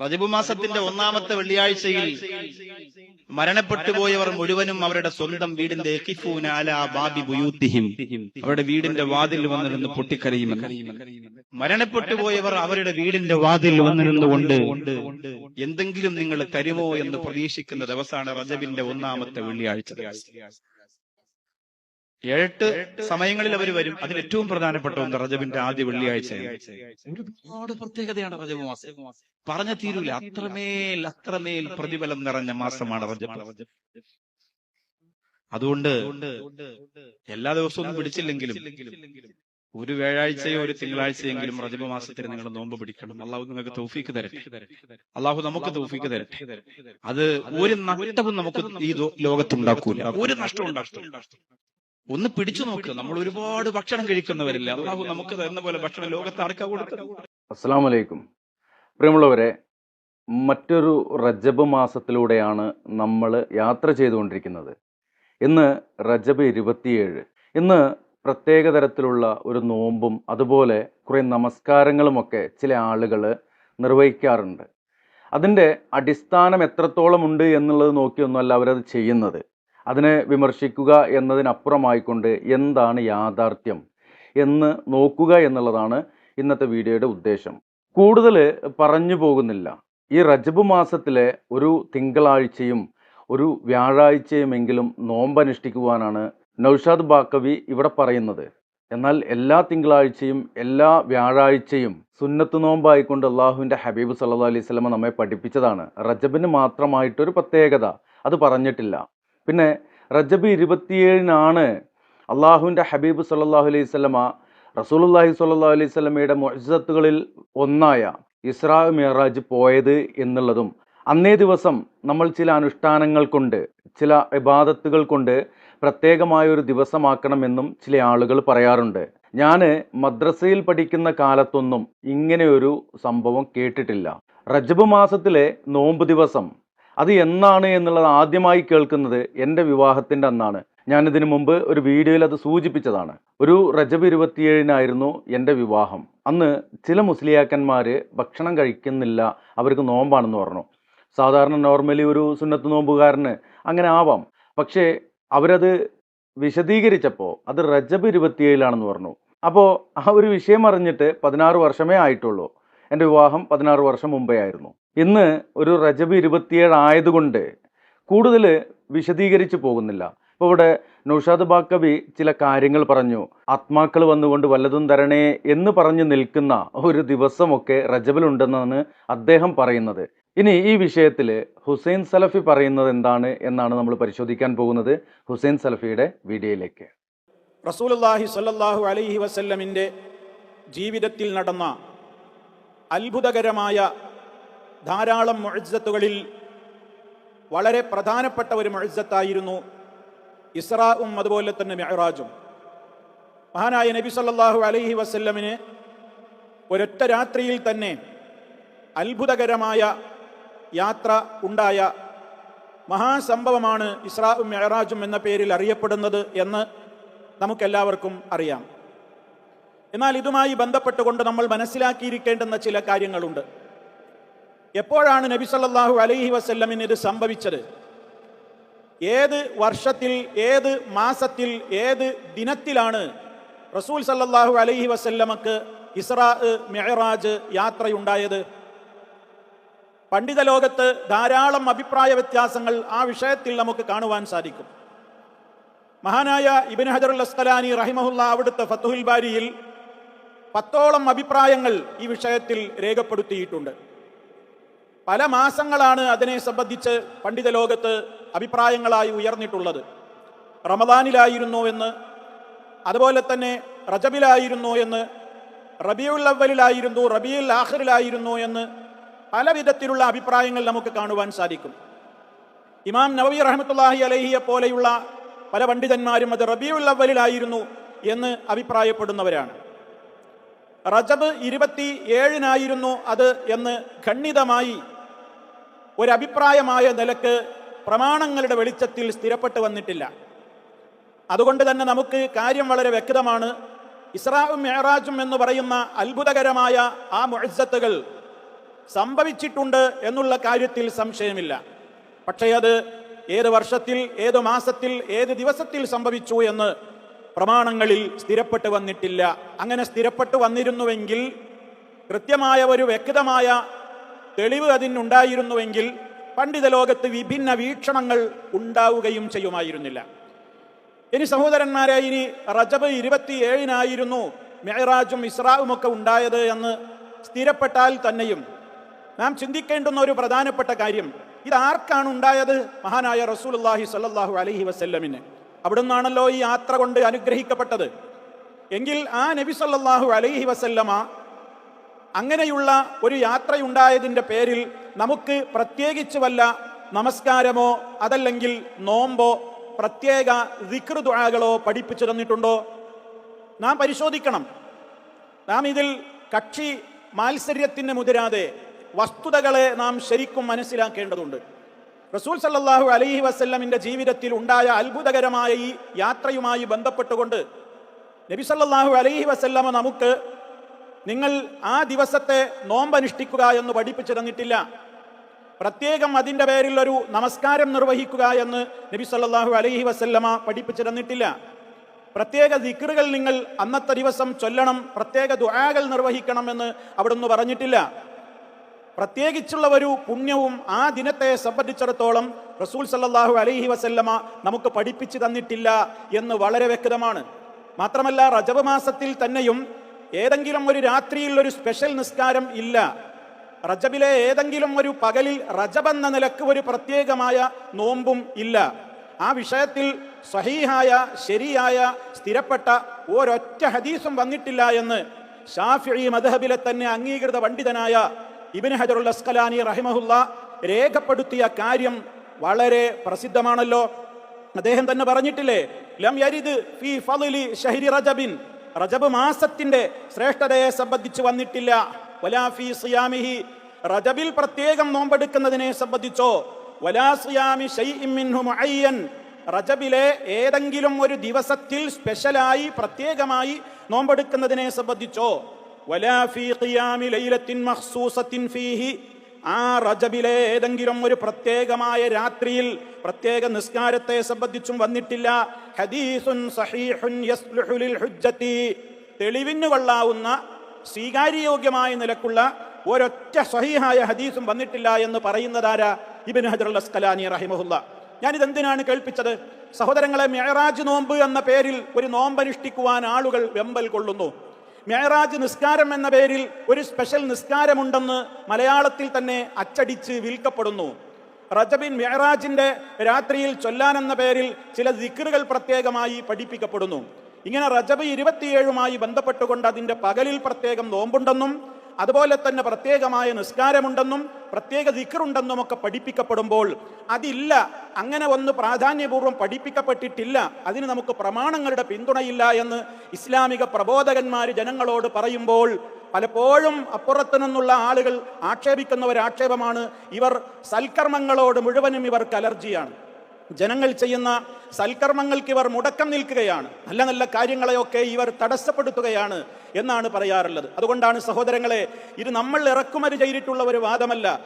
റജബ് മാസത്തിന്റെ ഒന്നാമത്തെ വെള്ളിയാഴ്ചയിൽ മരണപ്പെട്ടു പോയവർ മുഴുവനും അവരുടെ സ്വന്തം വീടിന്റെ അവരുടെ വീടിന്റെ വാതിൽ വന്നിരുന്ന് പൊട്ടിക്കരയുമെന്ന്. മരണപ്പെട്ടു പോയവർ അവരുടെ വീടിന്റെ വാതിൽ വന്നിരുന്നുകൊണ്ട് എന്തെങ്കിലും നിങ്ങൾ തരുമോ എന്ന് പ്രതീക്ഷിക്കുന്ന ദിവസമാണ് റജബിന്റെ ഒന്നാമത്തെ വെള്ളിയാഴ്ച. ഏഴെട്ട് സമയങ്ങളിൽ അവർ വരും. അതിൽ ഏറ്റവും പ്രധാനപ്പെട്ട ഒന്ന് റജബിന്റെ ആദ്യ വെള്ളിയാഴ്ച ഒരുപാട് പ്രത്യേകതയാണ് റജബ് മാസം. പറഞ്ഞ തീരൂല. അത്രമേൽ അത്രമേൽ പ്രതിഫലം നിറഞ്ഞ മാസമാണ് റജബ്. അതുകൊണ്ട് എല്ലാ ദിവസവും ഒന്നും പിടിച്ചില്ലെങ്കിലും ഒരു വ്യാഴാഴ്ചയോ ഒരു തിങ്കളാഴ്ചയെങ്കിലും റജബ് മാസത്തിന് നിങ്ങൾ നോമ്പ് പിടിക്കണം. അള്ളാഹു നിങ്ങൾക്ക് തൗഫീക്ക് തരട്ടെ. അള്ളാഹു നമുക്ക് തൗഫീക്ക് തരട്ടെ. അത് ഒരു നഷ്ടവും നമുക്ക് ഈ ലോകത്തുണ്ടാക്കൂല ഒരു നഷ്ടവും ഉണ്ടാക്കും ഒന്ന് പിടിച്ചു നോക്ക്. നമ്മൾ ഒരുപാട് ഭക്ഷണം കഴിക്കുന്നവരില്ല. അള്ളാഹു നമുക്ക് തരുന്ന പോലെ ഭക്ഷണം ലോകത്ത് ആർക്കാ കൊടുക്കുന്നത് അസ്സാം വലൈക്കും പ്രിയമുള്ളവരെ മറ്റൊരു റജബ് മാസത്തിലൂടെയാണ് നമ്മൾ യാത്ര ചെയ്തുകൊണ്ടിരിക്കുന്നത്. ഇന്ന് റജബ് ഇരുപത്തിയേഴ്. ഇന്ന് പ്രത്യേക തരത്തിലുള്ള ഒരു നോമ്പും അതുപോലെ കുറേ നമസ്കാരങ്ങളുമൊക്കെ ചില ആളുകൾ നിർവഹിക്കാറുണ്ട്. അതിന്റെ അടിസ്ഥാനം എത്രത്തോളം ഉണ്ട് എന്നുള്ളത് നോക്കിയൊന്നുമല്ല അവരത് ചെയ്യുന്നത്. അതിനെ വിമർശിക്കുക എന്നതിനപ്പുറമായിക്കൊണ്ട് എന്താണ് യാഥാർത്ഥ്യം എന്ന് നോക്കുക എന്നുള്ളതാണ് ഇന്നത്തെ വീഡിയോയുടെ ഉദ്ദേശം. കൂടുതൽ പറഞ്ഞു പോകുന്നില്ല. ഈ റജബ് മാസത്തിലെ ഒരു തിങ്കളാഴ്ചയും ഒരു വ്യാഴാഴ്ചയുമെങ്കിലും നോമ്പനുഷ്ഠിക്കുവാനാണ് നൌഷാദ് ബാക്കവി ഇവിടെ പറയുന്നത്. എന്നാൽ എല്ലാ തിങ്കളാഴ്ചയും എല്ലാ വ്യാഴാഴ്ചയും സുന്നത്ത് നോമ്പായിക്കൊണ്ട് അള്ളാഹുവിന്റെ ഹബീബ് സല്ലാ അലൈഹി സ്വലമ നമ്മെ പഠിപ്പിച്ചതാണ്. റജബിന് മാത്രമായിട്ടൊരു പ്രത്യേകത അത് പറഞ്ഞിട്ടില്ല. പിന്നെ റജബ് ഇരുപത്തിയേഴിനാണ് അള്ളാഹുവിന്റെ ഹബീബ് സല്ലാഹു അലൈഹി സ്വലമ റസൂലുല്ലാഹി സ്വല്ലല്ലാഹു അലൈഹി സ്വലമയുടെ മൊഹസത്തുകളിൽ ഒന്നായ ഇസ്രാ മെഹറാജ് പോയത് എന്നുള്ളതും അന്നേ ദിവസം നമ്മൾ ചില അനുഷ്ഠാനങ്ങൾ കൊണ്ട് ചില ഇബാദത്തുകൾ കൊണ്ട് പ്രത്യേകമായ ഒരു ദിവസമാക്കണമെന്നും ചില ആളുകൾ പറയാറുണ്ട്. ഞാൻ മദ്രസയിൽ പഠിക്കുന്ന കാലത്തൊന്നും ഇങ്ങനെ ഒരു സംഭവം കേട്ടിട്ടില്ല. റജബ് മാസത്തിലെ നോമ്പ് ദിവസം അത് എന്നാണ് എന്നുള്ളത് ആദ്യമായി കേൾക്കുന്നത് എന്റെ വിവാഹത്തിന്റെ അന്നാണ്. ഞാനിതിനു മുമ്പ് ഒരു വീഡിയോയിൽ അത് സൂചിപ്പിച്ചതാണ്. ഒരു റജബ് ഇരുപത്തിയേഴിനായിരുന്നു എന്റെ വിവാഹം. അന്ന് ചില മുസ്ലിയാക്കന്മാർ ഭക്ഷണം കഴിക്കുന്നില്ല അവർക്ക് നോമ്പാണെന്ന് പറഞ്ഞു. സാധാരണ നോർമലി ഒരു സുന്നത്ത് നോമ്പുകാരന് അങ്ങനെ ആവാം. പക്ഷേ അവരത് വിശദീകരിച്ചപ്പോൾ അത് റജബ് ഇരുപത്തിയേഴിലാണെന്ന് പറഞ്ഞു. അപ്പോൾ ആ ഒരു വിഷയം അറിഞ്ഞിട്ട് പതിനാറ് വർഷമേ ആയിട്ടുള്ളൂ. എന്റെ വിവാഹം പതിനാറ് വർഷം മുമ്പേ ആയിരുന്നു. ഇന്ന് ഒരു റജബ് ഇരുപത്തിയേഴ് ആയതുകൊണ്ട് കൂടുതൽ വിശദീകരിച്ച് പോകുന്നില്ല. ഇപ്പോൾ ഇവിടെ നൗഷാദ് ബാക്കബി ചില കാര്യങ്ങൾ പറഞ്ഞു. ആത്മാക്കൾ വന്നുകൊണ്ട് വല്ലതും തരണേ എന്ന് പറഞ്ഞു നിൽക്കുന്ന ഒരു ദിവസമൊക്കെ റജബിലുണ്ടെന്നാണ് അദ്ദേഹം പറയുന്നത്. ഇനി ഈ വിഷയത്തിൽ ഹുസൈൻ സലഫി പറയുന്നത് എന്താണ് എന്നാണ് നമ്മൾ പരിശോധിക്കാൻ പോകുന്നത്. ഹുസൈൻ സലഫിയുടെ വീഡിയോയിലേക്ക്. റസൂലുള്ളാഹി സ്വല്ലല്ലാഹു അലൈഹി വസല്ലമിന്റെ ജീവിതത്തിൽ നടന്ന അത്ഭുതകരമായ ധാരാളം മൊഴിസത്തുകളിൽ വളരെ പ്രധാനപ്പെട്ട ഒരു മൊഴിസത്തായിരുന്നു ഇസ്രാവും അതുപോലെ തന്നെ മെഹറാജും മഹാനായ നബി സല്ലാഹു അലൈഹി വസ്ല്ലമിന് ഒരൊറ്റ രാത്രിയിൽ തന്നെ അത്ഭുതകരമായ യാത്ര ഉണ്ടായ മഹാസംഭവമാണ് ഇസ്രാവും മെഹറാജും എന്ന പേരിൽ അറിയപ്പെടുന്നത് എന്ന് നമുക്കെല്ലാവർക്കും അറിയാം. എന്നാൽ ഇതുമായി ബന്ധപ്പെട്ടുകൊണ്ട് നമ്മൾ മനസ്സിലാക്കിയിരിക്കേണ്ടുന്ന ചില കാര്യങ്ങളുണ്ട്. എപ്പോഴാണ് നബി സല്ലാഹു അലൈഹി വസ്ല്ലമിന് ഇത് സംഭവിച്ചത്? ഏത് വർഷത്തിൽ ഏത് മാസത്തിൽ ഏത് ദിനത്തിലാണ് റസൂൽ സല്ലാഹു അലൈഹി വസല്ലമക്ക് ഇസ്രാ മെഹറാജ് യാത്രയുണ്ടായത്? പണ്ഡിത ലോകത്ത് ധാരാളം അഭിപ്രായ വ്യത്യാസങ്ങൾ ആ വിഷയത്തിൽ നമുക്ക് കാണുവാൻ സാധിക്കും. മഹാനായ ഇബിൻ ഹജറുൽ അസ്കലാനി റഹിമഹുല്ല അവിടുത്തെ ഫത്തുഹുൽ ബാരിയിൽ പത്തോളം അഭിപ്രായങ്ങൾ ഈ വിഷയത്തിൽ രേഖപ്പെടുത്തിയിട്ടുണ്ട്. പല മാസങ്ങളാണ് അതിനെ സംബന്ധിച്ച് പണ്ഡിത ലോകത്ത് അഭിപ്രായങ്ങളായി ഉയർന്നിട്ടുള്ളത്. റമദാനിലായിരുന്നു എന്ന് അതുപോലെ തന്നെ റജബിലായിരുന്നു എന്ന് റബിയുൽ അവലിലായിരുന്നു റബിയുൽ ആഖിറിലായിരുന്നു എന്ന് പല വിധത്തിലുള്ള അഭിപ്രായങ്ങൾ നമുക്ക് കാണുവാൻ സാധിക്കും. ഇമാം നവബി റഹ്മത്തുള്ളാഹി അലഹിയെ പോലെയുള്ള പല പണ്ഡിതന്മാരും അത് റബിയുൽ അവലിലായിരുന്നു എന്ന് അഭിപ്രായപ്പെടുന്നവരാണ്. റജബ് ഇരുപത്തി ഏഴിനായിരുന്നു അത് എന്ന് ഖണ്ഡിതമായി ഒരഭിപ്രായമായ നിലയ്ക്ക് പ്രമാണങ്ങളുടെ വെളിച്ചത്തിൽ സ്ഥിരപ്പെട്ടു വന്നിട്ടില്ല. അതുകൊണ്ട് തന്നെ നമുക്ക് കാര്യം വളരെ വ്യക്തമാണ്. ഇസ്രാവും മെഹറാജും എന്ന് പറയുന്ന അത്ഭുതകരമായ ആ മുഴസത്തുകൾ സംഭവിച്ചിട്ടുണ്ട് എന്നുള്ള കാര്യത്തിൽ സംശയമില്ല. പക്ഷേ അത് ഏത് വർഷത്തിൽ ഏത് മാസത്തിൽ ഏത് ദിവസത്തിൽ സംഭവിച്ചു എന്ന് പ്രമാണങ്ങളിൽ സ്ഥിരപ്പെട്ട് വന്നിട്ടില്ല. അങ്ങനെ സ്ഥിരപ്പെട്ട് വന്നിരുന്നുവെങ്കിൽ കൃത്യമായ ഒരു വ്യക്തമായ തെളിവ് അതിനുണ്ടായിരുന്നുവെങ്കിൽ പണ്ഡിത ലോകത്ത് വിഭിന്ന വീക്ഷണങ്ങൾ ഉണ്ടാവുകയും ചെയ്യുമായിരുന്നില്ല. ഇനി സഹോദരന്മാരെ ഇനി റജബ് ഇരുപത്തിയേഴിനായിരുന്നു മെഹറാജും ഇസ്രാവും ഒക്കെ ഉണ്ടായത് എന്ന് സ്ഥിരപ്പെട്ടാൽ തന്നെയും നാം ചിന്തിക്കേണ്ടുന്ന ഒരു പ്രധാനപ്പെട്ട കാര്യം ഇത് ആർക്കാണ് ഉണ്ടായത്? മഹാനായ റസൂലുള്ളാഹി സല്ലാഹു അലഹി വസല്ലമിന്. അവിടുന്നാണല്ലോ ഈ യാത്ര കൊണ്ട് അനുഗ്രഹിക്കപ്പെട്ടത്. എങ്കിൽ ആ നബി സല്ലാഹു അലൈഹി വസല്ലമ അങ്ങനെയുള്ള ഒരു യാത്രയുണ്ടായതിന്റെ പേരിൽ നമുക്ക് പ്രത്യേകിച്ച് വല്ല നമസ്കാരമോ അതല്ലെങ്കിൽ നോമ്പോ പ്രത്യേക ദിക്റുദുആകളോ പഠിപ്പിച്ചു തന്നിട്ടുണ്ടോ? നാം പരിശോധിക്കണം. നാം ഇതിൽ കക്ഷി മാത്സര്യത്തിന് മുതിരാതെ വസ്തുതകളെ നാം ശരിക്കും മനസ്സിലാക്കേണ്ടതുണ്ട്. റസൂൽ സല്ലാഹു അലൈഹി വസ്ല്ലമിന്റെ ജീവിതത്തിൽ ഉണ്ടായ അത്ഭുതകരമായ ഈ യാത്രയുമായി ബന്ധപ്പെട്ടുകൊണ്ട് നബി സല്ലാഹു അലൈഹി വസ്ല്ലമ നമുക്ക് നിങ്ങൾ ആ ദിവസത്തെ നോമ്പനുഷ്ഠിക്കുക എന്ന് പഠിപ്പിച്ചു തന്നിട്ടില്ല പ്രത്യേകം അതിന്റെ പേരിൽ ഒരു നമസ്കാരം നിർവഹിക്കുക എന്ന് നബി സല്ലാഹു അലൈഹി വസല്ലമ പഠിപ്പിച്ചു തന്നിട്ടില്ല പ്രത്യേക ദിക്റുകൾ നിങ്ങൾ അന്നത്തെ ദിവസം ചൊല്ലണം പ്രത്യേക ദുആകൾ നിർവഹിക്കണം എന്ന് അവിടുന്ന് പറഞ്ഞിട്ടില്ല. പ്രത്യേകിച്ചുള്ള ഒരു പുണ്യവും ആ ദിനത്തെ സംബന്ധിച്ചിടത്തോളം റസൂൽ സല്ലാഹു അലൈഹി വസല്ലമ നമുക്ക് പഠിപ്പിച്ചു തന്നിട്ടില്ല എന്ന് വളരെ വ്യക്തമാണ്. മാത്രമല്ല റജബ് മാസത്തിൽ തന്നെയും ഏതെങ്കിലും ഒരു രാത്രിയിൽ ഒരു സ്പെഷ്യൽ നിസ്കാരം ഇല്ല. റജബിലെ ഏതെങ്കിലും ഒരു പകലിൽ റജബെന്ന നിലയ്ക്ക് ഒരു പ്രത്യേകമായ നോമ്പും ഇല്ല. ആ വിഷയത്തിൽ സഹീഹായ ശരിയായ സ്ഥിരപ്പെട്ട ഒരൊറ്റ ഹദീസും വന്നിട്ടില്ല എന്ന് ഷാഫി മദഹബിലെ തന്നെ അംഗീകൃത പണ്ഡിതനായ ഇബിൻ ഹജറുൽ അസ്കലാനി റഹിമഹുല്ല രേഖപ്പെടുത്തിയ കാര്യം വളരെ പ്രസിദ്ധമാണല്ലോ. അദ്ദേഹം തന്നെ പറഞ്ഞിട്ടില്ലേ ലം യരിദ് ഫി ഫളിലി ഷഹരി റജബിൻ. റജബ് മാസത്തിന്റെ ശ്രേഷ്ഠതയെ സംബന്ധിച്ച് വന്നിട്ടില്ല. വലാ ഫി സിയാമിഹി. റജബിൽ പ്രത്യേകം നോമ്പെടുക്കുന്നതിനെ സംബന്ധിച്ചോ വലാ സിയാമി ഷൈഇൻ മിൻഹു മുഅയ്യൻ. റജബിലെ ഏതെങ്കിലും ഒരു ദിവസത്തിൽ സ്പെഷ്യലായി പ്രത്യേകമായി നോമ്പെടുക്കുന്നതിനെ സംബന്ധിച്ചോ ആ റജബിലെ ഏതെങ്കിലും ഒരു പ്രത്യേകമായ രാത്രിയിൽ പ്രത്യേക നിസ്കാരത്തെ സംബന്ധിച്ചും വന്നിട്ടില്ല. ഹദീസുൻ സഹീഹുൻ ഹുജ്ജത്തി. തെളിവിന് കൊള്ളാവുന്ന സ്വീകാര്യയോഗ്യമായ നിലക്കുള്ള ഒരൊറ്റ സഹീഹായ ഹദീസും വന്നിട്ടില്ല എന്ന് പറയുന്നതാരാ? ഇബിൻ ഹജറുൽ അസ്കലാനി റഹിമഹുല്ല. ഞാനിത് എന്തിനാണ് കേൾപ്പിച്ചത്? സഹോദരങ്ങളെ മെഹറാജ് നോമ്പ് എന്ന പേരിൽ ഒരു നോമ്പനുഷ്ഠിക്കുവാൻ ആളുകൾ വെമ്പൽ കൊള്ളുന്നു. മെഹറാജ് നിസ്കാരം എന്ന പേരിൽ ഒരു സ്പെഷ്യൽ നിസ്കാരമുണ്ടെന്ന് മലയാളത്തിൽ തന്നെ അച്ചടിച്ച് വിൽക്കപ്പെടുന്നു. റജബിൻ മെഹറാജിന്റെ രാത്രിയിൽ ചൊല്ലാൻ എന്ന പേരിൽ ചില ദിക്കറുകൾ പ്രത്യേകമായി പഠിപ്പിക്കപ്പെടുന്നു. ഇങ്ങനെ റജബ് ഇരുപത്തിയേഴുമായി ബന്ധപ്പെട്ടുകൊണ്ട് അതിന്റെ പകലിൽ പ്രത്യേകം നോമ്പുണ്ടെന്നും അതുപോലെ തന്നെ പ്രത്യേകമായ നിസ്കാരമുണ്ടെന്നും പ്രത്യേക ദിക്കറുണ്ടെന്നും ഒക്കെ പഠിപ്പിക്കപ്പെടുമ്പോൾ അതില്ല. അങ്ങനെ ഒന്ന് പ്രാധാന്യപൂർവം പഠിപ്പിക്കപ്പെട്ടിട്ടില്ല. അതിന് നമുക്ക് പ്രമാണങ്ങളുടെ പിന്തുണയില്ല എന്ന് ഇസ്ലാമിക പ്രബോധകന്മാർ ജനങ്ങളോട് പറയുമ്പോൾ പലപ്പോഴും അപ്പുറത്തു നിന്നുള്ള ആളുകൾ ആക്ഷേപിക്കുന്ന ഒരു ആക്ഷേപമാണ് ഇവർ സൽക്കർമ്മങ്ങളോട് മുഴുവനും ഇവർക്ക് അലർജിയാണ്. ജനങ്ങൾ ചെയ്യുന്ന സൽക്കർമ്മങ്ങൾക്ക് ഇവർ മുടക്കം നിൽക്കുകയാണ്. നല്ല നല്ല കാര്യങ്ങളെയൊക്കെ ഇവർ തടസ്സപ്പെടുത്തുകയാണ് എന്നാണ് പറയാറുള്ളത്. അതുകൊണ്ടാണ് സഹോദരങ്ങളെ ഇത് നമ്മൾ ഇറക്കുമതി ചെയ്തിട്ടുള്ള ഒരു വാദമല്ല.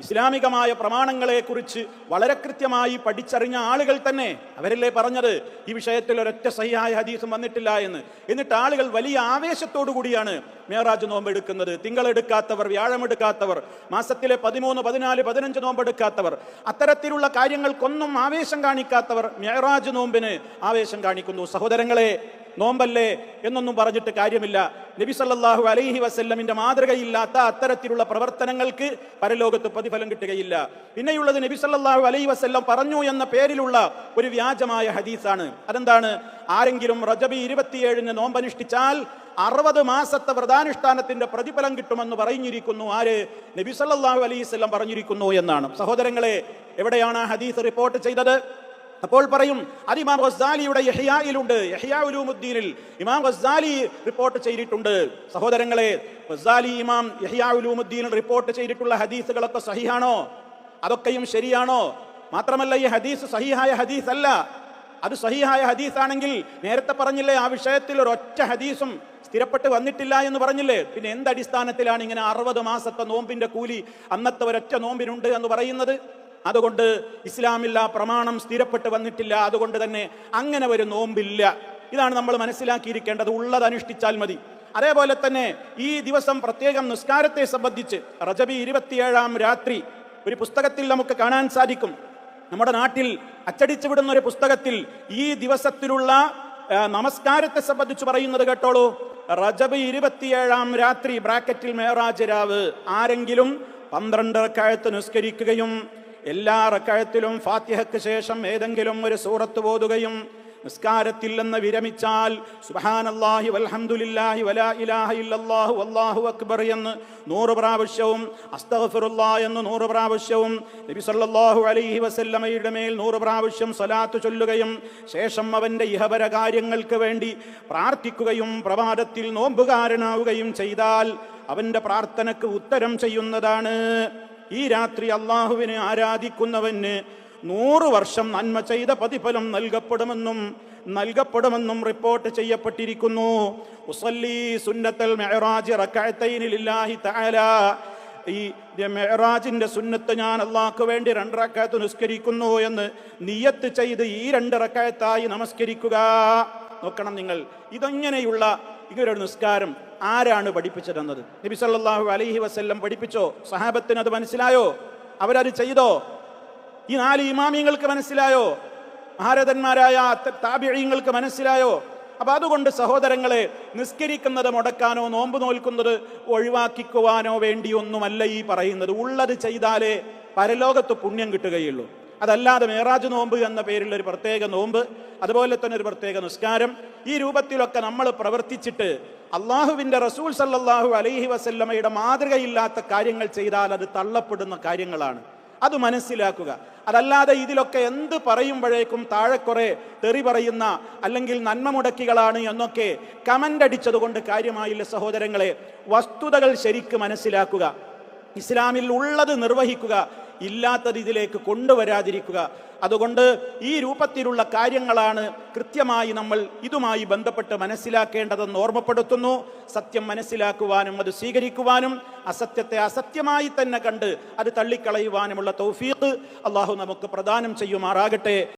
ഇസ്ലാമികമായ പ്രമാണങ്ങളെക്കുറിച്ച് വളരെ കൃത്യമായി പഠിച്ചറിഞ്ഞ ആളുകൾ തന്നെ അവരല്ലേ പറഞ്ഞത് ഈ വിഷയത്തിൽ ഒരൊറ്റ സഹിയായ ഹദീസും വന്നിട്ടില്ല എന്ന്. എന്നിട്ട് ആളുകൾ വലിയ ആവേശത്തോടു കൂടിയാണ് മേറാജ് നോമ്പെടുക്കുന്നത് തിങ്കളെടുക്കാത്തവർ വ്യാഴമെടുക്കാത്തവർ മാസത്തിലെ പതിമൂന്ന് പതിനാല് പതിനഞ്ച് നോമ്പെടുക്കാത്തവർ അത്തരത്തിലുള്ള കാര്യങ്ങൾക്കൊന്നും ആവേശം കാണിക്കാത്തവർ മേറാജ് നോമ്പിന് ആവേശം കാണിക്കുന്നു. സഹോദരങ്ങളെ നോമ്പല്ലേ എന്നൊന്നും പറഞ്ഞിട്ട് കാര്യമില്ല. നബി സല്ലാഹു അലൈഹി വസല്ലമിന്റെ മാതൃകയില്ലാത്ത അത്തരത്തിലുള്ള പ്രവർത്തനങ്ങൾക്ക് പരലോകത്ത് പ്രതിഫലം കിട്ടുകയില്ല. പിന്നെയുള്ളത് നബി സല്ലാഹു അലൈഹി വസ്ല്ലം പറഞ്ഞു എന്ന പേരിലുള്ള ഒരു വ്യാജമായ ഹദീസാണ്. അതെന്താണ്? ആരെങ്കിലും റജബി ഇരുപത്തിയേഴിന് നോമ്പനുഷ്ഠിച്ചാൽ അറുപത് മാസത്തെ വ്രതാനുഷ്ഠാനത്തിന്റെ പ്രതിഫലം കിട്ടുമെന്ന് പറഞ്ഞിരിക്കുന്നു ആര്? നബി സല്ലാഹു അലൈഹി വസല്ലം പറഞ്ഞിരിക്കുന്നു എന്നാണ്. സഹോദരങ്ങളെ എവിടെയാണ് ഹദീസ് റിപ്പോർട്ട് ചെയ്തത്? അപ്പോൾ പറയും അത് ഇമാം ഗസാലിയുടെ യഹിയായിലുണ്ട് യഹിയാ ഉലൂമുദ്ദീനിൽ ഇമാം ഗസാലി റിപ്പോർട്ട് ചെയ്തിട്ടുണ്ട്. സഹോദരങ്ങളെ ഗസാലി ഇമാം യഹിയാ ഉലൂമുദ്ദീനിൽ റിപ്പോർട്ട് ചെയ്തിട്ടുള്ള ഹദീസുകളൊക്കെ സഹിയാണോ അതൊക്കെയും ശരിയാണോ? മാത്രമല്ല ഈ ഹദീസ് സഹിഹായ ഹദീസ് അല്ല അത് സഹിഹായ ഹദീസാണെങ്കിൽ നേരത്തെ പറഞ്ഞില്ലേ ആ വിഷയത്തിൽ ഒരൊറ്റ ഹദീസും സ്ഥിരപ്പെട്ട് വന്നിട്ടില്ല എന്ന് പറഞ്ഞില്ലേ? പിന്നെ എന്ത് അടിസ്ഥാനത്തിലാണ് ഇങ്ങനെ അറുപത് മാസത്തെ നോമ്പിന്റെ കൂലി അന്നത്തെ ഒരൊറ്റ നോമ്പിനുണ്ട് എന്ന് പറയുന്നത്? അതുകൊണ്ട് ഇസ്ലാമില്ല പ്രമാണം സ്ഥിരപ്പെട്ട് വന്നിട്ടില്ല. അതുകൊണ്ട് തന്നെ അങ്ങനെ ഒരു നോമ്പില്ല. ഇതാണ് നമ്മൾ മനസ്സിലാക്കിയിരിക്കേണ്ടത്. ഉള്ളത് അനുഷ്ഠിച്ചാൽ മതി. അതേപോലെ തന്നെ ഈ ദിവസം പ്രത്യേകം നിസ്കാരത്തെ സംബന്ധിച്ച് റജബി ഇരുപത്തിയേഴാം രാത്രി ഒരു പുസ്തകത്തിൽ നമുക്ക് കാണാൻ സാധിക്കും. നമ്മുടെ നാട്ടിൽ അച്ചടിച്ചു വിടുന്ന ഒരു പുസ്തകത്തിൽ ഈ ദിവസത്തിലുള്ള നമസ്കാരത്തെ സംബന്ധിച്ച് പറയുന്നത് കേട്ടോളൂ. റജബ് ഇരുപത്തിയേഴാം രാത്രി ബ്രാക്കറ്റിൽ മേറാജ് രാവ്. ആരെങ്കിലും പന്ത്രണ്ട് കാലത്ത് നിസ്കരിക്കുകയും എല്ലാ റക്കായത്തിലും ഫാത്തിഹയ്ക്ക് ശേഷം ഏതെങ്കിലും ഒരു സൂറത്ത് പോതുകയും നിസ്കാരത്തിൽ നിന്ന് വിരമിച്ചാൽ സുബ്ഹാനല്ലാഹി വൽഹംദുലില്ലാഹി വലാ ഇലാഹ ഇല്ലല്ലാഹു വല്ലാഹു അക്ബർ എന്ന് നൂറ് പ്രാവശ്യവും അസ്തഗ്ഫിറുല്ലാ എന്ന് നൂറ് പ്രാവശ്യവും നബി സല്ലല്ലാഹു അലൈഹി വസല്ലമയുടെ മേൽ നൂറ് പ്രാവശ്യം സലാത്ത് ചൊല്ലുകയും ശേഷം അവന്റെ ഇഹപര കാര്യങ്ങൾക്ക് വേണ്ടി പ്രാർത്ഥിക്കുകയും പ്രഭാതത്തിൽ നോമ്പുകാരനാവുകയും ചെയ്താൽ അവന്റെ പ്രാർത്ഥനക്ക് ഉത്തരം ചെയ്യുന്നതാണ്. ഈ രാത്രി അള്ളാഹുവിനെ ആരാധിക്കുന്നവന് നൂറ് വർഷം നന്മ ചെയ്ത പ്രതിഫലം നൽകപ്പെടുമെന്നും നൽകപ്പെടുമെന്നും റിപ്പോർട്ട് ചെയ്യപ്പെട്ടിരിക്കുന്നു. ഉസല്ലി സുന്നത്തൽ മെഹറാജ് റക്കായത്തൈനിലില്ലാഹി താല ഈ മെഹറാജിന്റെ സുന്നത്ത് ഞാൻ അള്ളാഹ്ക്ക് വേണ്ടി രണ്ടറക്കായത്ത് നിസ്കരിക്കുന്നു എന്ന് നിയത്ത് ചെയ്ത് ഈ രണ്ട് റക്കായത്തായി നമസ്കരിക്കുക. നോക്കണം നിങ്ങൾ. ഇതങ്ങനെയുള്ള ഇങ്ങനൊരു നിസ്കാരം ആരാണ് പഠിപ്പിച്ചു തന്നത് നബി സല്ലാഹു അലൈഹി വസ്ല്ലം പഠിപ്പിച്ചോ? സഹാബത്തിന് അത് മനസ്സിലായോ? അവരത് ചെയ്തോ? ഈ നാല് ഇമാമിയങ്ങൾക്ക് മനസ്സിലായോ? ഭാരതന്മാരായ താപിഴയങ്ങൾക്ക് മനസ്സിലായോ? അപ്പൊ അതുകൊണ്ട് സഹോദരങ്ങളെ നിസ്കരിക്കുന്നത് മുടക്കാനോ നോമ്പ് നോൽക്കുന്നത് ഒഴിവാക്കിക്കുവാനോ വേണ്ടിയൊന്നുമല്ല ഈ പറയുന്നത്. ഉള്ളത് ചെയ്താലേ പരലോകത്ത് പുണ്യം കിട്ടുകയുള്ളൂ. അതല്ലാതെ മേറാജ് നോമ്പ് എന്ന പേരിൽ ഒരു പ്രത്യേക നോമ്പ് അതുപോലെ തന്നെ ഒരു പ്രത്യേക നിസ്കാരം. ഈ രൂപത്തിലൊക്കെ നമ്മൾ പ്രവർത്തിച്ചിട്ട് അള്ളാഹുവിന്റെ റസൂൽ സല്ലാഹു അലൈഹി വസല്ലമയുടെ മാതൃകയില്ലാത്ത കാര്യങ്ങൾ ചെയ്താൽ അത് തള്ളപ്പെടുന്ന കാര്യങ്ങളാണ്. അത് മനസ്സിലാക്കുക. അതല്ലാതെ ഇതിലൊക്കെ എന്ത് പറയുമ്പോഴേക്കും താഴെ തെറി പറയുന്ന അല്ലെങ്കിൽ നന്മ മുടക്കികളാണ് എന്നൊക്കെ കമന്റ് അടിച്ചത് കൊണ്ട് കാര്യമായില്ല സഹോദരങ്ങളെ. വസ്തുതകൾ ശരിക്ക് മനസ്സിലാക്കുക. ഇസ്ലാമിൽ ഉള്ളത് നിർവഹിക്കുക. ഇല്ലാത്തത് ഇതിലേക്ക് കൊണ്ടുവരാതിരിക്കുക. അതുകൊണ്ട് ഈ രൂപത്തിലുള്ള കാര്യങ്ങളാണ് കൃത്യമായി നമ്മൾ ഇതുമായി ബന്ധപ്പെട്ട് മനസ്സിലാക്കേണ്ടതെന്ന് ഓർമ്മപ്പെടുത്തുന്നു. സത്യം മനസ്സിലാക്കുവാനും അത് സ്വീകരിക്കുവാനും അസത്യത്തെ അസത്യമായി തന്നെ കണ്ട് അത് തള്ളിക്കളയുവാനുമുള്ള തൗഫീഖ് അള്ളാഹു നമുക്ക് പ്രദാനം ചെയ്യുമാറാകട്ടെ.